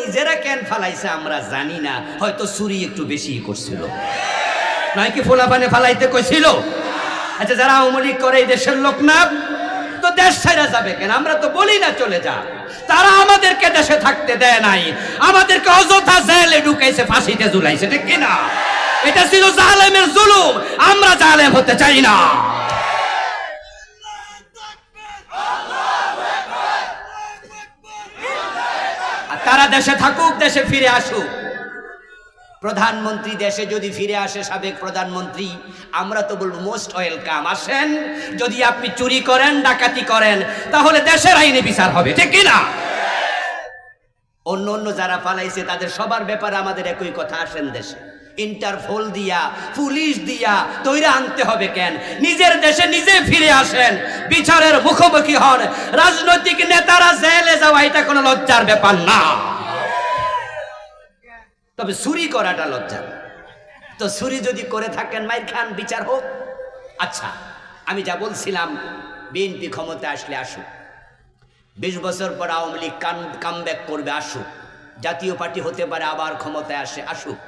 নিজেরা কেন ফালাইছে আমরা জানি না। হয়তো চুরি একটু বেশি করছিল। নয় কি ফোলাপানে ফালাইতে কইছিল? আচ্ছা যারা আওয়ামী করে এই দেশের লোক না, তো দেশ ছাইরা যাবে কেন? আমরা তো বলি না চলে যা। তারা আমাদেরকে দেশে থাকতে দেয় নাই। আমাদেরকে অযথা জেলে ঢুকাইছে, ফাঁসিতে ঝুলাইছে। ঠিক কিনা এটা ছিল জালেমের জুলুম। আমরা জালেম হতে চাই না আর তারা দেশে থাকুক, দেশে ফিরে আসুক। প্রধানমন্ত্রী দেশে যদি ফিরে আসে, সাবেক প্রধানমন্ত্রী, আমরা তো বলব মোস্ট ওয়েলকাম আসেন, যদি আপনি চুরি করেন, ডাকাতি করেন, তাহলে দেশের আইনে বিচার হবে, ঠিক কিনা অন্য অন্য যারা পালাইছে, তাদের সবার ব্যাপারে আমাদের একই কথা, আসেন দেশে। ইন্টারফোল দিয়া, পুলিশ দিয়া তৈরি আনতে হবে কেন? নিজের দেশে নিজে ফিরে আসেন, বিচারের মুখোমুখি হন। রাজনৈতিক নেতারা জেলে যাওয়া, এটা কোনো লজ্জার ব্যাপার না। তবে চুরি করাটা লজ্জা। তো চুরি যদি করে থাকেন, মাইর খান, বিচার হোক। আচ্ছা আমি যা বলছিলাম, বিএনপি ক্ষমতা আসলে আসুক। বিশ বছর পর আওয়ামী লীগ কাম কামব্যাক করবে, আসুক। জাতীয় পার্টি হতে পারে, আবার ক্ষমতায় আসে, আসুক।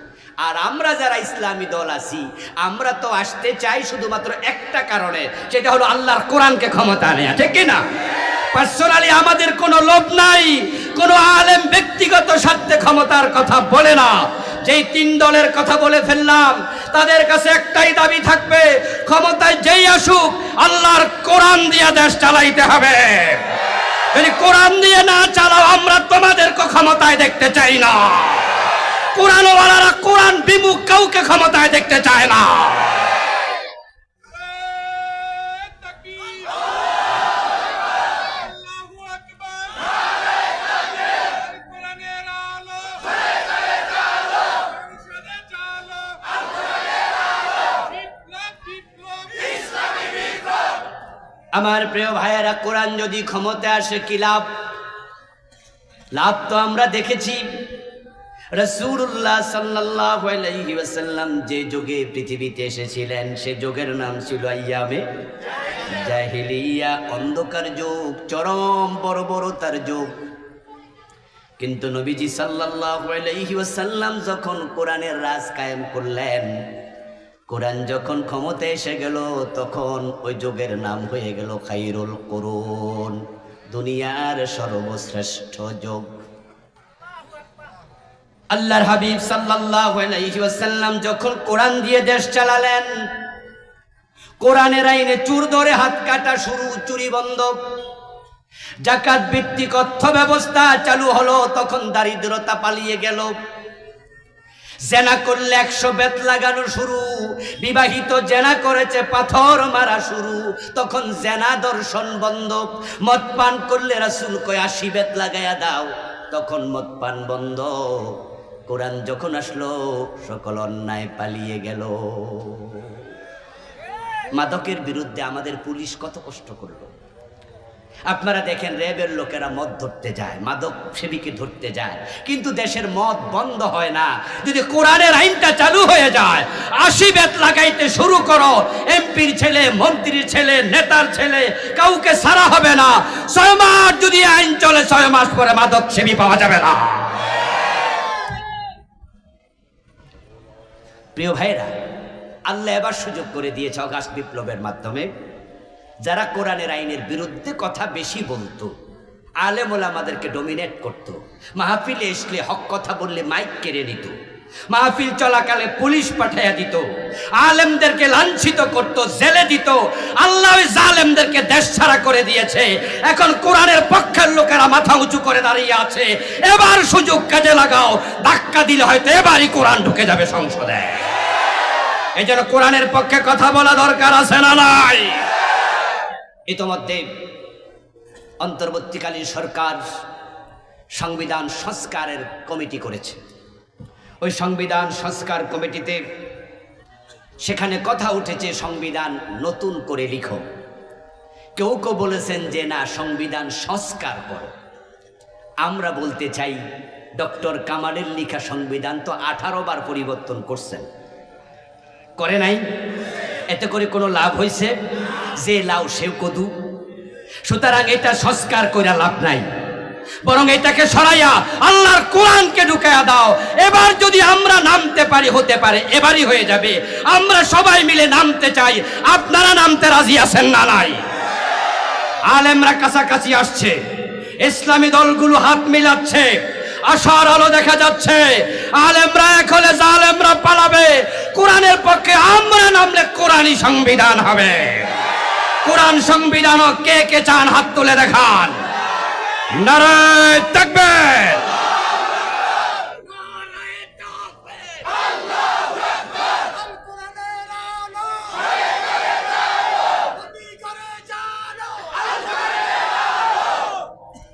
আর আমরা যারা ইসলামী দল আছি, আমরা তো আসতে চাই শুধুমাত্র একটা কারণে, সেটা হলো আল্লাহর কোরআনকে ক্ষমতা নেয়া। ঠিক না পার্সোনালি আমাদের কোনো লোভ নাই। কোনো আলেম ব্যক্তিগত স্বার্থে ক্ষমতার কথা বলে না। যেই তিন দলের কথা বলে ফেললাম, তাদের কাছে একটাই দাবি থাকবে, ক্ষমতায় যেই আসুক, আল্লাহর কোরআন দিয়ে দেশ চালাইতে হবে। যদি কোরআন দিয়ে না চালাও, আমরা তোমাদেরকে ক্ষমতায় দেখতে চাই না। কোরআনওয়ালারা কোরআন বিমুখ কাউকে ক্ষমতায় দেখতে চায় না। আমার প্রিয় ভাইয়েরা, কোরআন যদি ক্ষমতায় আসে কি লাভ? লাভ তো আমরা দেখেছি। রসুল্লাহ ওয়াসাল্লাম যে যুগে পৃথিবীতে এসেছিলেন, সে যুগের নাম ছিল আইয়ামে জাহিলিয়া। অন্ধকার যুগ, চরম বড় বড় তার যুগ। কিন্তু নবীজি সাল্লাল্লাহু আলাইহি ওয়াসাল্লাম যখন কোরআনের রাজ কায়েম করলেন কোরআন যখন ক্ষমতা এসে গেল, তখন ওই যুগের নাম হয়ে গেল খাইরুল করুন। দুনিয়ার সর্বশ্রেষ্ঠ যোগ। আল্লাহর হাবিব আলাইহি যখন কোরআন দিয়ে দেশ চালালেন, কোরআনের আইনে চুর ধরে হাত কাটা শুরু, চুরি বন্ধ। জাকাত ভিত্তিক অর্থ ব্যবস্থা চালু হলো, তখন দারিদ্রতা পালিয়ে গেল। জেনা করলে একশো বেত লাগানো শুরু। বিবাহিত জেনা করেছে, পাথর মারা শুরু। তখন জেনা দর্শন বন্ধ। মদ পান করলে রাসুল কয়, আশি বেত লাগাইয়া দাও। তখন মদ পান বন্ধ। কোরআন যখন আসলো, সকল অন্যায় পালিয়ে গেল। মাদকের বিরুদ্ধে আমাদের পুলিশ কত কষ্ট করল? আপনারা দেখেন র্যাবের লোকেরা মদ ধরতে যায়, মাদক সেবিকে ধরতে যায়, কিন্তু দেশের মদ বন্ধ হয় না। যদি কোরআনের আইনটা চালু হয়ে যায়, আশি বেত লাগাইতে শুরু করো, এমপির ছেলে, মন্ত্রীর ছেলে, নেতার ছেলে, কাউকে সারা হবে না। ছয় মাস যদি আইন চলে, ছয় মাস পরে মাদক সেবী পাওয়া যাবে না। প্রিয় ভাইরা, আল্লাহ এবার সুযোগ করে দিয়েছে অগাস্ট বিপ্লবের মাধ্যমে। যারা কোরআনের আইনের বিরুদ্ধে কথা বেশি বলতো, আলেম আমাদেরকে ডোমিনেট করত, মাহফিলে আসলে হক কথা বললে মাইক কেড়ে নিত, মাহফিল চলাকালে পুলিশ পাঠাইয়া দিত, আলেমদেরকে লাঞ্ছিত করত, জেলে দিত, আল্লাহ ওই জালেমদেরকে দেশ ছাড়া করে দিয়েছে, এখন কোরআনের পক্ষের লোকেরা মাথা উঁচু করে দাঁড়িয়ে আছে, এবার সুযোগ কাজে লাগাও, ধাক্কা দিলে হয়তো এবারই কোরআন ঢুকে যাবে সংসদে। এই জন্য কোরআনের পক্ষে কথা বলা দরকার আছে না নাই? ইতোমধ্যে অন্তর্বর্তীকালীন সরকার সংবিধান সংস্কারের কমিটি করেছে। ওই সংবিধান সংস্কার কমিটিতে সেখানে কথা উঠেছে, সংবিধান নতুন করে লিখো। কেউ কেউ বলেছেন যে, না, সংবিধান সংস্কার করো। আমরা বলতে চাই, ডক্টর কামালের লেখা সংবিধান তো আঠারো বার পরিবর্তন করছেন। করে নাই? এতে করে কোনো লাভ হয়েছে যে লাউ সেও কদু। সুতরাং এটা সংস্কার করে লাভ নাই। বরং এটাকে সরাইয়া আল্লাহর কোরআনকে ঢুকাইয়া দাও। এবার যদি আমরা নামতে পারি, হতে পারে, এবারই হয়ে যাবে। আমরা সবাই মিলে নামতে চাই। আপনারা নামতে রাজি আছেন না নাই? আলেমরা কাছাকাছি আসছে। ইসলামী দলগুলো হাত মিলাচ্ছে। আশার আলো দেখা যাচ্ছে। আলেমরা এক হলে জালেমরা পালাবে। কোরআনের পক্ষে আমরা নামলে কোরআনই সংবিধান হবে। কোরআন সংবিধান কে কে চান হাত তুলে দেখান।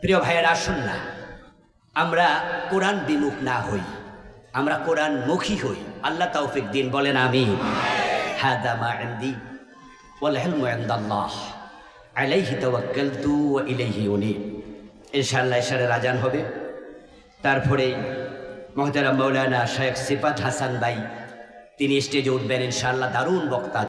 প্রিয় ভাইয়েরা আসুন না। আমরা কোরআন বিমুখ না হই। আমরা কোরআন মুখী হই। আল্লাহ তৌফিক দিন বলেন আমি হাদা মা ইনদি ওয়াল ইলমু ইনদাল্লাহ আলাইহি তাওয়াক্কালতু ওয়া ইলাইহি উনীব। ইনশাআল্লাহ এশারের আজান হবে। তারপরে মহতারাম মৌলানা শেখ সিফাত হাসান ভাই, তিনি স্টেজে উঠবেন ইনশাআল্লাহ দারুণ বক্তা।